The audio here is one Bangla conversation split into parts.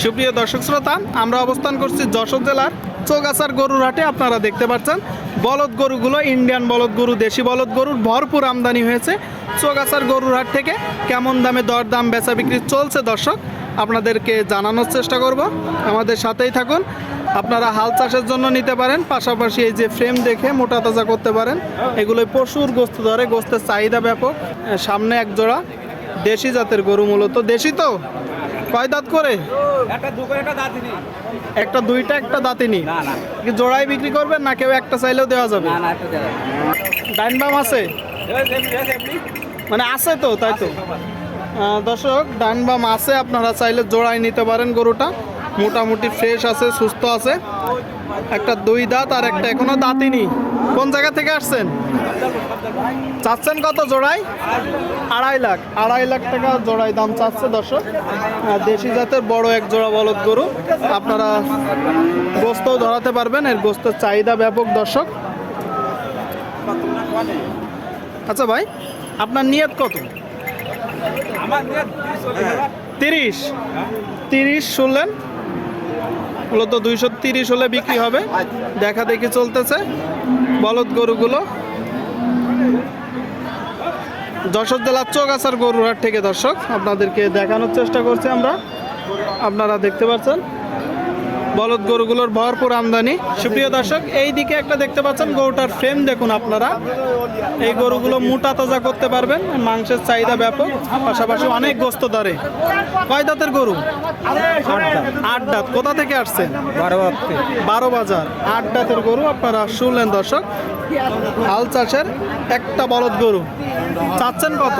সুপ্রিয় দর্শক শ্রোতা, আমরা অবস্থান করছি যশোর জেলার চৌগাছার গরুর হাটে। আপনারা দেখতে পাচ্ছেন, বলদ গরুগুলো, ইন্ডিয়ান বলদ গরু, দেশি বলদ গরুর ভরপুর আমদানি হয়েছে চৌগাছার গরুর হাট থেকে। কেমন দামে দরদাম বেচা বিক্রি চলছে দর্শক, আপনাদেরকে জানানোর চেষ্টা করব। আমাদের সাথেই থাকুন, আপনারা হাল চাষের জন্য নিতে পারেন, পাশাপাশি এই যে ফ্রেম দেখে মোটা তাজা করতে পারেন। এগুলোই প্রচুর গোস্ত ধরে, গোস্তের চাহিদা ব্যাপক। সামনে এক জোড়া দেশি জাতের গরু মূলত, দেশি তো? কয় দাঁত করে? একটা দুইটা একটা দাঁতিনি জোড়াই বিক্রি করবেন না কেউ একটা চাইলেও দেওয়া যাবে? ডাইন বাম আছে? মানে আছে তো তাই তো? দর্শক ডান বাম আছে আপনারা চাইলে জোড়ায় নিতে পারেন গরুটা। মোটামুটি ফ্রেশ আছে সুস্থ আছে। একটা দুই দাঁত আর একটা এখনও দাঁতিনি কোন জায়গা থেকে আসছেন? চাচ্ছেন কত জোড়াই? আড়াই লাখ। আড়াই লাখ টাকা জোড়াই দাম চাচ্ছে দর্শক। দেশি জাতের বড় এক জোড়া বলদ গরু। আপনারা গোস্তও ধরাতে পারবেন এর গোস্তের চাহিদা ব্যাপক দর্শক। আচ্ছা ভাই আপনার নিয়ত কত? আমার তিরিশ। তিরিশ শুনলেন? মূলত দুইশো তিরিশ হলে বিক্রি হবে। দেখা দেখি চলতেছে। বলদ গরুগুলো। যশোর জেলার চৌগাছার গরুরহাট থেকে দর্শক, আপনাদেরকে দেখানোর চেষ্টা করছি আমরা। আপনারা দেখতে পাচ্ছেন। বলদ গরুগুলোর ভরপুর আমদানি। সুপ্রিয় দর্শক এই দিকে একটা দেখতে পাচ্ছেন গরুটার ফ্রেম দেখুন আপনারা। এই গরুগুলো মোটা তাজা করতে পারবেন মাংসের চাহিদা ব্যাপক পাশাপাশি অনেক গোস্ত ধরে। কয় দাঁতের গরু? আট দাঁত। কোথা থেকে আসছেন? বারো বারো বাজার। আট দাঁতের গরু আপনারা শুনলেন দর্শক। হাল চাষের একটা বলদ গরু। চাচ্ছেন কত?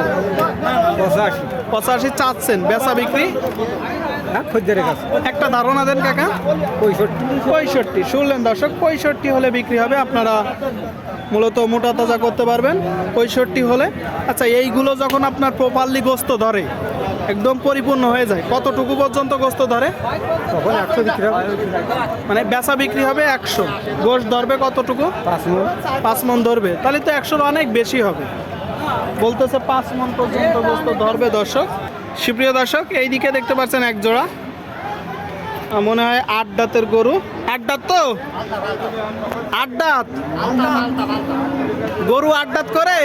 পঁচাশি। পঁচাশি চাচ্ছেন। বেচা বিক্রি? হ্যাঁ খদ্দের কাছে। একটা ধারণা দেন কাকা। পঁয়ষট্টি। পঁয়ষট্টি শুনলেন দর্শক পঁয়ষট্টি হলে বিক্রি হবে আপনারা মূলত মোটা তাজা করতে পারবেন পঁয়ষট্টি হলে। আচ্ছা এইগুলো যখন আপনার প্রপারলি গোস্ত ধরে একদম পরিপূর্ণ হয়ে যায় কতটুকু পর্যন্ত গোস্ত ধরে? তখন একশো বিক্রি হবে। মানে বেচা বিক্রি হবে একশো। গোশ ধরবে কতটুকু? পাঁচ মন। পাঁচ মন ধরবে। তাহলে তো একশোর অনেক বেশি হবে। বলতেছে পাঁচ মন পর্যন্ত গোস্ত ধরবে দর্শক। সুপ্রিয় দর্শক এইদিকে দেখতে পাচ্ছেন এক জোড়া। মনে হয় আট দাঁতের গরু। আট দাঁত তো? আট দাঁত? গরু আট দাঁত করে?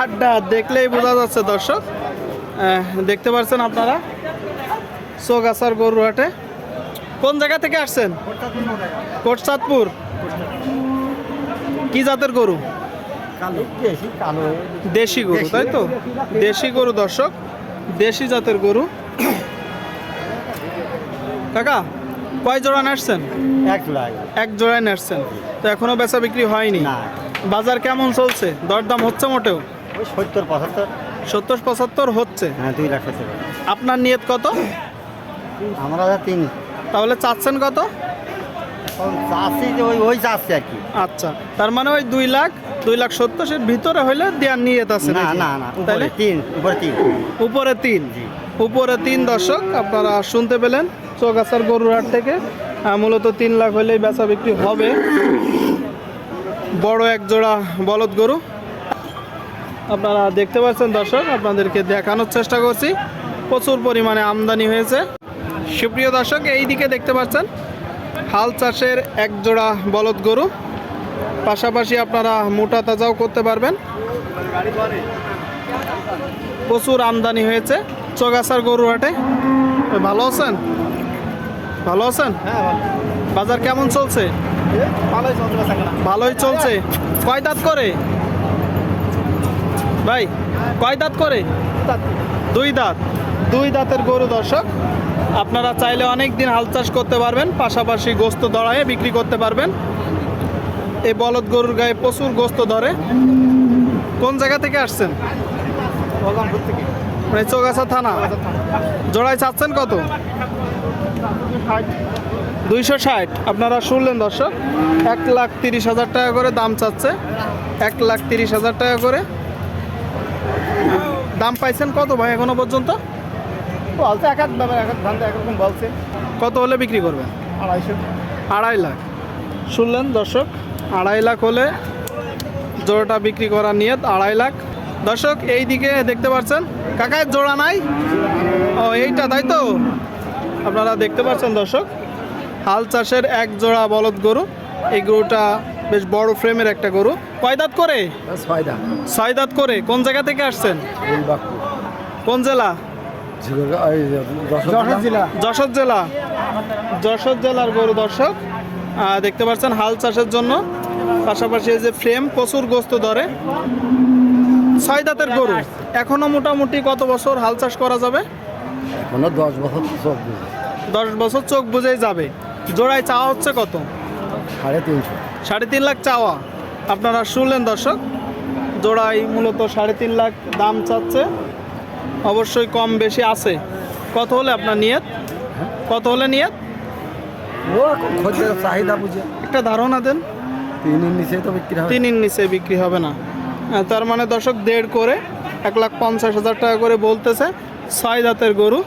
আট দাঁত, দেখলেই বোঝা যাচ্ছে দর্শক। দেখতে পাচ্ছেন আপনারা? চৌগাছার গরু হাটে। কোন জায়গা থেকে আসছেন? কোটচাঁদপুর। কি জাতের গরু? দেশি গরু তাই তো? দেশি গরু দর্শক দেশি জাতের গরু। কাকা কয় জোড়া নাড়ছেন? এক লাখ এক জোড়ায় নাড়ছেন। তো এখনও বেচা বিক্রি হয়নি? না। বাজার কেমন চলছে? দরদাম হচ্ছে মোটেও? সত্তর পঁচাত্তর। সত্তর পঁচাত্তর হচ্ছে? হ্যাঁ দুই লাখ আপনার নিয়ত কত? আমরা তিন। তাহলে চাচ্ছেন কত? চাষি যে ওই ওই চাষি আর কি। আচ্ছা তার মানে ওই দুই লাখ দুই লাখ সত্তর এর ভিতরে হইলে দেওয়ার নিয়ত আছে না না না তাহলে তিন উপরে তিন। উপরে তিন? উপরে তিন দর্শক আপনারা শুনতে পেলেন চৌগাছার গরুর হাট থেকে। মূলত তিন লাখ হলেই বেচা বিক্রি হবে। বড় এক জোড়া বলদ গরু। আপনারা দেখতে পাচ্ছেন দর্শক আপনাদেরকে দেখানোর চেষ্টা করছি। প্রচুর পরিমাণে আমদানি হয়েছে। সুপ্রিয় দর্শক এই দিকে দেখতে পাচ্ছেন হাল চাষের এক জোড়া বলদ গরু। পাশাপাশি আপনারা মোটা তাজাও করতে পারবেন। প্রচুর আমদানি হয়েছে। চৌগাছার গরু হাটে। ভালো আছেন? ভালো আছেন? বাজার কেমন চলছে? ভালোই চলছে। কয় দাঁত করে? ভাই, কয় দাঁত করে? দুই দাঁত। দুই দাঁতের গরু দর্শক। আপনারা চাইলে অনেক দিন হাল চাষ করতে পারবেন, পাশাপাশি গোস্ত দড়াইয়ে বিক্রি করতে পারবেন। এই বলদ গরুর গায়ে প্রচুর গোস্ত ধরে। কোন জায়গা থেকে আসছেন? মানে চৌগাছা থানা। জোড়ায় চাচ্ছেন কত? দুইশো ষাট। আপনারা শুনলেন দর্শক, এক লাখ তিরিশ হাজার টাকা করে দাম চাচ্ছে। এক লাখ তিরিশ হাজার টাকা করে। দাম পাইছেন কত ভাই এখনও পর্যন্ত? বলছে এক এক ব্যাপার এক এক ধান্দা একরকম বলছে। কত হলে বিক্রি করবেন? আড়াইশো। আড়াই লাখ। শুনলেন দর্শক আড়াই লাখ হলে জোড়াটা বিক্রি করার নিয়ত আড়াই লাখ। দর্শক এই দিকে দেখতে পাচ্ছেন কাকায় জোড়া নাই? ও এইটা তাই তো? আপনারা দেখতে পাচ্ছেন দর্শক হাল চাষের এক জোড়া বলদ গরু। এই গরুটা বেশ বড় ফ্রেমের একটা গরু। কয় দাঁত করে? ছয় দাঁত। করে। কোন জায়গা থেকে আসছেন? কোন জেলা? যশোর জেলা। যশোর জেলার গরু দর্শক দেখতে পাচ্ছেন হাল চাষের জন্য। পাশাপাশি এই যে ফ্রেম প্রচুর গোস্ত ধরে। ছয় দাঁতের গরু। এখনও মোটামুটি কত বছর হাল চাষ করা যাবে? এখনও দশ বছর চোখ দশ বছর চোখ বুঝেই যাবে। জোড়ায় চাওয়া হচ্ছে কত? সাড়ে তিনশো। সাড়ে তিন লাখ চাওয়া। আপনারা শুনলেন দর্শক জোড়ায় মূলত সাড়ে তিন লাখ দাম চাচ্ছে। অবশ্যই কম বেশি আছে। কত হলে আপনার নিয়ত? কত হলে নিয়ত? চাহিদা বুঝে। একটা ধারণা দেন। তিনের নিচে তো বিক্রি হবে। তিনের নিচে বিক্রি হবে না। হ্যাঁ, তার মানে দর্শক দেড় করে এক লাখ পঞ্চাশ হাজার টাকা করে বলতেছে ছয় দাঁতের গরু।